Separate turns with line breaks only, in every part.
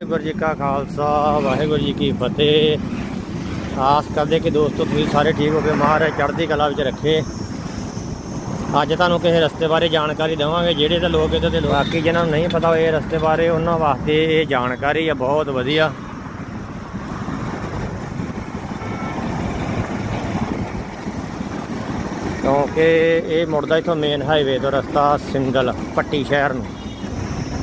ਵਾਹਿਗੁਰੂ ਜੀ ਕਾ ਖਾਲਸਾ, ਵਾਹਿਗੁਰੂ ਜੀ ਕੀ ਫਤਿਹ। ਆਸ ਕਰਦੇ ਕਿ ਦੋਸਤੋ, ਤੁਸੀਂ ਸਾਰੇ ਠੀਕ ਹੋ ਕੇ ਮਹਾਰਾਜ ਚੜ੍ਹਦੀ ਕਲਾ ਵਿੱਚ ਰੱਖੇ। ਅੱਜ ਤੁਹਾਨੂੰ ਕਿਸੇ ਰਸਤੇ ਬਾਰੇ ਜਾਣਕਾਰੀ ਦੇਵਾਂਗੇ। ਜਿਹੜੇ ਤਾਂ ਲੋਕ ਇਹਦੇ ਤੇ ਬਾਕੀ ਜਿਹਨਾਂ ਨੂੰ ਨਹੀਂ ਪਤਾ ਹੋਏ ਰਸਤੇ ਬਾਰੇ, ਉਹਨਾਂ ਵਾਸਤੇ ਇਹ ਜਾਣਕਾਰੀ ਹੈ ਬਹੁਤ ਵਧੀਆ। ਕਿਉਂਕਿ ਇਹ ਮੁੜਦਾ ਇਥੋਂ ਮੇਨ ਹਾਈਵੇ ਤੋਂ ਰਸਤਾ ਸਿੰਗਲ, ਪੱਟੀ ਸ਼ਹਿਰ ਨੂੰ।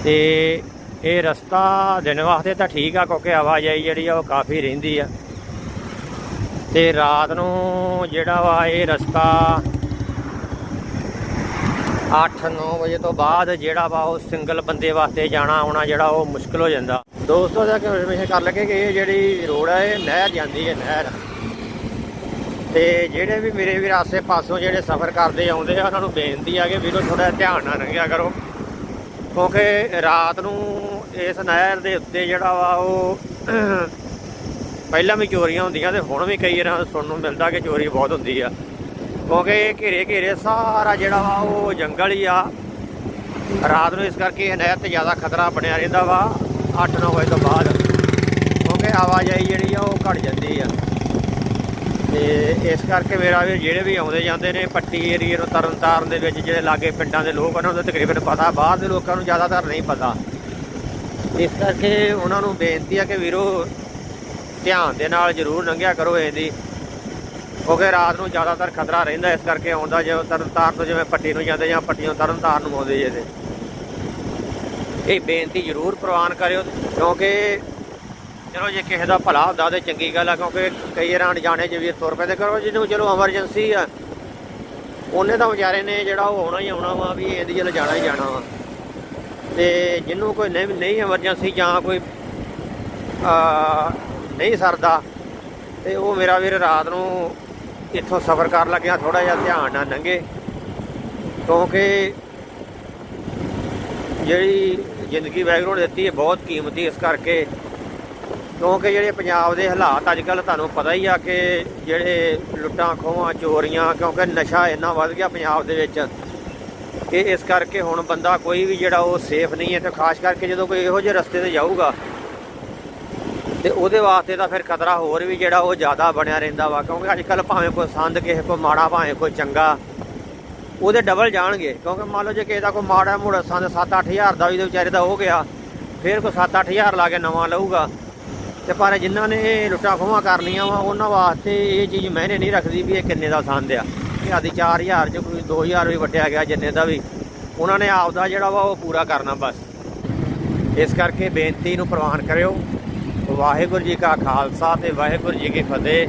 ਤੇ ਇਹ ਰਸਤਾ ਦਿਨ ਵਾਸਤੇ ਤਾਂ ਠੀਕ ਆ, ਕਿਉਂਕਿ ਆਵਾਜਾਈ ਜਿਹੜੀ ਆ ਉਹ ਕਾਫੀ ਰਹਿੰਦੀ ਆ। ਤੇ ਰਾਤ ਨੂੰ ਜਿਹੜਾ ਵਾ ਇਹ ਰਸਤਾ 8-9 ਵਜੇ ਤੋਂ ਬਾਅਦ ਜਿਹੜਾ ਵਾ ਉਹ ਸਿੰਗਲ ਬੰਦੇ ਵਾਸਤੇ ਜਾਣਾ, ਆਉਣਾ ਜਿਹੜਾ ਉਹ ਮੁਸ਼ਕਲ ਹੋ ਜਾਂਦਾ। ਦੋਸਤੋ ਦਾ ਕਿ ਹਮੇਸ਼ਾ ਕਰ ਲੱਗੇ ਕਿ ਇਹ ਜਿਹੜੀ ਰੋਡ ਹੈ ਇਹ ਨਹਿਰ ਜਾਂਦੀ ਹੈ ਨਹਿਰ। ਤੇ ਜਿਹੜੇ ਵੀ ਮੇਰੇ ਵੀਰ ਆਸੇ ਪਾਸੋਂ ਜਿਹੜੇ ਸਫ਼ਰ ਕਰਦੇ ਆਉਂਦੇ ਆ, ਉਹਨਾਂ ਨੂੰ ਬੇਨਤੀ ਆ ਕਿ ਵੀਰੋ ਥੋੜਾ ਧਿਆਨ ਨਾਲ ਲੰਘਿਆ ਕਰੋ। ਕਿਉਂਕਿ ਰਾਤ ਨੂੰ ਇਸ ਨਹਿਰ ਦੇ ਉੱਤੇ ਜਿਹੜਾ ਵਾ ਉਹ ਪਹਿਲਾਂ ਵੀ ਚੋਰੀਆਂ ਹੁੰਦੀਆਂ ਤੇ ਹੁਣ ਵੀ ਕਈ ਵਾਰ ਸੁਣਨ ਨੂੰ ਮਿਲਦਾ ਕਿ ਚੋਰੀ ਬਹੁਤ ਹੁੰਦੀ ਆ। ਕਿਉਂਕਿ ਇਹ ਘੇਰੇ ਘੇਰੇ ਸਾਰਾ ਜਿਹੜਾ ਵਾ ਉਹ ਜੰਗਲ ਹੀ ਆ। ਰਾਤ ਨੂੰ ਇਸ ਕਰਕੇ ਇਹ ਨਹਿਰ ਤੇ ਜ਼ਿਆਦਾ ਖਤਰਾ ਬਣਿਆ ਰਹਿੰਦਾ ਵਾ 8-9 ਵਜੇ ਤੋਂ ਬਾਅਦ। ਕਿਉਂਕਿ ਆਵਾਜਾਈ ਜਿਹੜੀ ਆ ਉਹ ਘਟ ਜਾਂਦੀ ਆ। ਤੇ ਇਸ ਕਰਕੇ ਮੇਰਾ ਵੀ ਜਿਹੜੇ ਵੀ ਆਉਂਦੇ ਜਾਂਦੇ ਨੇ ਪੱਟੀ ਏਰੀਏ ਨੂੰ ਤਰਨਤਾਰਨ ਦੇ ਵਿੱਚ, ਜਿਹੜੇ ਲਾਗੇ ਪਿੰਡਾਂ ਦੇ ਲੋਕ ਉਹਨਾਂ ਨੂੰ ਤਕਰੀਬਨ ਪਤਾ, ਬਾਹਰ ਦੇ ਲੋਕਾਂ ਨੂੰ ਜ਼ਿਆਦਾਤਰ ਨਹੀਂ ਪਤਾ। ਇਸ ਕਰਕੇ ਉਹਨਾਂ ਨੂੰ ਬੇਨਤੀ ਆ ਕਿ ਵੀਰੋ, ਧਿਆਨ ਦੇ ਨਾਲ ਜ਼ਰੂਰ ਲੰਘਿਆ ਕਰੋ ਇਹਦੀ, ਕਿਉਂਕਿ ਰਾਤ ਨੂੰ ਜ਼ਿਆਦਾਤਰ ਖਤਰਾ ਰਹਿੰਦਾ, ਇਸ ਕਰਕੇ ਆਉਂਦਾ ਜੇ ਤਰਨਤਾਰਨ ਤੋਂ ਜਿਵੇਂ ਪੱਟੀ ਨੂੰ ਜਾਂਦੇ ਜਾਂ ਪੱਟੀਓਂ ਤਰਨਤਾਰਨ ਨੂੰ ਆਉਂਦੇ ਜੇ ਇਹ ਬੇਨਤੀ ਜ਼ਰੂਰ ਪ੍ਰਵਾਨ ਕਰਿਓ, ਕਿਉਂਕਿ ਚਲੋ ਜੇ ਕਿਸੇ ਦਾ ਭਲਾ ਹੁੰਦਾ ਤੇ ਚੰਗੀ ਗੱਲ ਆ, ਕਿਉਂਕਿ ਕਈ ਵਾਰ ਅਣਜਾਣੇ ਚ ਵੀ ਤੁਰ ਪੈਂਦੇ ਕਰੋ, ਜਿਹਨੂੰ ਚਲੋ ਐਮਰਜੈਂਸੀ ਆ। ਉਹਨੇ ਤਾਂ ਵਿਚਾਰੇ ਨੇ ਜਿਹੜਾ ਉਹ ਆਉਣਾ ਹੀ ਆਉਣਾ ਵਾ, ਵੀ ਇਹਦੀ ਜਲ ਜਾਣਾ ਹੀ ਜਾਣਾ ਵਾ। ਤੇ ਜਿਹਨੂੰ ਕੋਈ ਨਹੀਂ ਨਹੀਂ ਐਮਰਜੈਂਸੀ ਜਾਂ ਕੋਈ, ਆ, ਨਹੀਂ ਸਰਦਾ, ਤੇ ਉਹ ਮੇਰਾ ਵੀਰ ਰਾਤ ਨੂੰ ਇੱਥੋਂ ਸਫ਼ਰ ਕਰਨ ਲੱਗਿਆ ਥੋੜਾ ਜਿਹਾ ਧਿਆਨ ਨਾਲ ਲੰਘੇ। ਕਿਉਂਕਿ ਜਿਹੜੀ ਜ਼ਿੰਦਗੀ ਵਾਹਿਗੁਰੂ ਦਿੱਤੀ ਹੈ, ਬਹੁਤ ਕੀਮਤੀ ਇਸ ਕਰਕੇ। ਕਿਉਂਕਿ ਜਿਹੜੇ ਪੰਜਾਬ ਦੇ ਹਾਲਾਤ ਅੱਜ ਕੱਲ ਤੁਹਾਨੂੰ ਪਤਾ ਹੀ ਆ ਕਿ ਜਿਹੜੇ ਲੁੱਟਾਂ, ਖੋਹਾਂ, ਚੋਰੀਆਂ, ਕਿਉਂਕਿ ਨਸ਼ਾ ਇੰਨਾ ਵੱਧ ਗਿਆ ਪੰਜਾਬ ਦੇ ਵਿੱਚ ਕਿ ਇਸ ਕਰਕੇ ਹੁਣ ਬੰਦਾ ਕੋਈ ਵੀ ਜਿਹੜਾ ਉਹ ਸੇਫ ਨਹੀਂ ਹੈ ਤੇ ਖਾਸ ਕਰਕੇ ਜਦੋਂ ਕੋਈ ਇਹੋ ਜਿਹੇ ਰਸਤੇ ਤੇ ਜਾਊਗਾ ਤੇ ਉਹਦੇ ਵਾਸਤੇ ਤਾਂ ਫਿਰ ਖਤਰਾ ਹੋਰ ਵੀ ਜਿਹੜਾ ਉਹ ਜ਼ਿਆਦਾ ਬਣਿਆ ਰਹਿੰਦਾ ਵਾ, ਕਿਉਂਕਿ ਅੱਜ ਕੱਲ ਭਾਵੇਂ ਕੋਈ ਸੰਦ ਕਿਸੇ ਕੋ ਮਾੜਾ, ਭਾਵੇਂ ਕੋਈ ਚੰਗਾ, ਉਹਦੇ ਡਬਲ ਜਾਣਗੇ। ਕਿਉਂਕਿ ਮੰਨ ਲਓ ਜੇ ਕਿਸੇ ਦਾ ਕੋਈ ਮਾੜਾ ਮੋੜਾ ਸੰਦ 7-8000 ਦਾ ਵੀ ਤੇ ਵਿਚਾਰੇ ਦਾ ਹੋ ਗਿਆ, ਫਿਰ ਕੋਈ 7-8000 ਲਾ ਕੇ ਨਵਾਂ ਲਊਗਾ। ਤੇ ਪਰ ਜਿਨ੍ਹਾਂ ਨੇ ਇਹ ਲੁੱਟਾਂ ਖੋਹਾਂ ਕਰ ਲੀਆਂ ਵਾ, ਉਹਨਾਂ ਵਾਸਤੇ ਇਹ ਚੀਜ਼ ਮਾਇਨੇ ਨਹੀਂ ਰੱਖਦੀ ਵੀ ਇਹ ਕਿੰਨੇ ਦਾ ਸੰਦ ਆ। ਕਿ ਆਦੀ 4000 ਚ ਕੋਈ 2000 ਵੀ ਵਟਿਆ ਗਿਆ ਜਿੰਨੇ ਦਾ ਵੀ। ਉਹਨਾਂ ਨੇ ਆਪਦਾ ਜਿਹੜਾ ਵਾ ਉਹ ਪੂਰਾ ਕਰਨਾ ਬਸ। ਇਸ ਕਰਕੇ ਬੇਨਤੀ ਨੂੰ ਪ੍ਰਵਾਨ ਕਰਿਓ। ਵਾਹਿਗੁਰੂ ਜੀ ਕਾ ਖਾਲਸਾ ਤੇ ਵਾਹਿਗੁਰੂ ਜੀ ਕੀ ਫਤਿਹ।